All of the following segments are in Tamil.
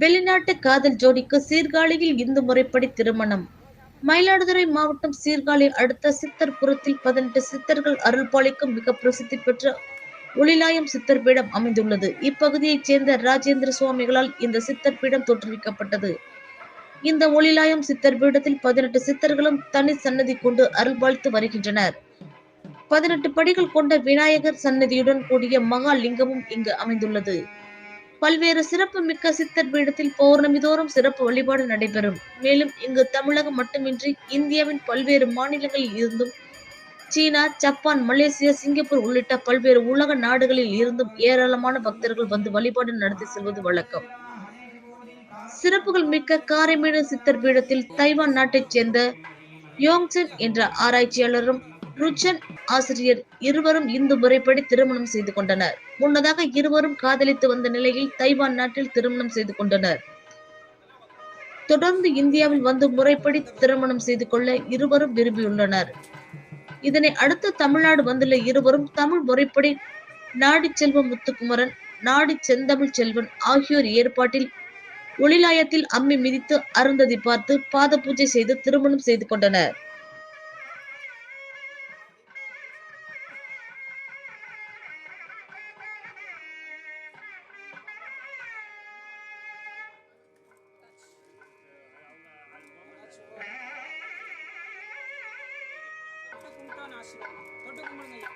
வெளிநாட்டு காதல் ஜோடிக்கு சீர்காழியில் இந்து முறைப்படி திருமணம். மயிலாடுதுறை மாவட்டம் சீர்காழி அடுத்த சித்தர்புரத்தில் பதினெட்டு சித்தர்கள் அருள்பாலிக்கும் மிக பிரசித்தி பெற்ற ஒளிலாயம் சித்தர் பீடம் அமைந்துள்ளது. இப்பகுதியைச் சேர்ந்த ராஜேந்திர சுவாமிகளால் இந்த சித்தர் பீடம் தோற்றுவிக்கப்பட்டது. இந்த ஒளிலாயம் சித்தர் பீடத்தில் பதினெட்டு சித்தர்களும் தனி சன்னதி கொண்டு அருள்பாலித்து வருகின்றனர். பதினெட்டு படிகள் கொண்ட விநாயகர் சன்னதியுடன் கூடிய மகாலிங்கமும் இங்கு அமைந்துள்ளது. பல்வேறு சிறப்பு மிக்க சித்தர் பீடத்தில் பௌர்ணமி தோறும் சிறப்பு வழிபாடு நடைபெறும். மேலும் இங்கு தமிழகம் மட்டுமின்றி இந்தியாவின் பல்வேறு மாநிலங்களில் இருந்தும் சீனா ஜப்பான் மலேசியா சிங்கப்பூர் உள்ளிட்ட பல்வேறு உலக நாடுகளில் இருந்தும் ஏராளமான பக்தர்கள் வந்து வழிபாடு நடத்தி செல்வது வழக்கம். சிறப்புகள் மிக்க காரைமேடு சித்தர் பீடத்தில் தைவான் நாட்டைச் சேர்ந்த யோங்சன் என்ற ஆராய்ச்சியாளரும் ருச்சன் ஆசிரியர் இருவரும் இந்து முறைப்படி திருமணம் செய்து கொண்டனர். முன்னதாக இருவரும் காதலித்து வந்த நிலையில் தைவான் நாட்டில் திருமணம் செய்து கொண்டனர். தொடர்ந்து இந்தியாவில் வந்து முறைப்படி திருமணம் செய்து கொள்ள இருவரும் விரும்பியுள்ளனர். இதனை அடுத்து தமிழ்நாடு வந்துள்ள இருவரும் தமிழ் முறைப்படி நாடி செல்வம் முத்துக்குமரன் நாடி செந்தமிழ் செல்வன் ஆகியோர் ஏற்பாட்டில் ஒளிலாயத்தில் அம்மி மிதித்து அருந்ததி பார்த்து பாத பூஜை செய்து திருமணம் செய்து கொண்டனர். തൊട്ട് കുമ്പിടുന്നില്ല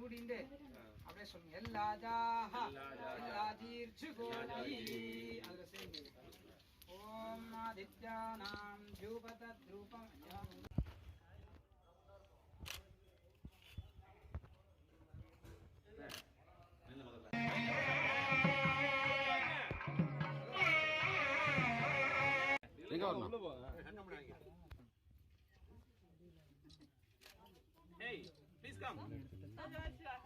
மூடிண்டு அப்படியே சொல்லுங்க. எல்லா ஜாஹா எல்லா தீர்ச்சு கோடி அதுல சேர்ந்து. ஓம் ஆதித்யானாம் ஜூபத வரணும்? Hey, please come. Hadi hadi.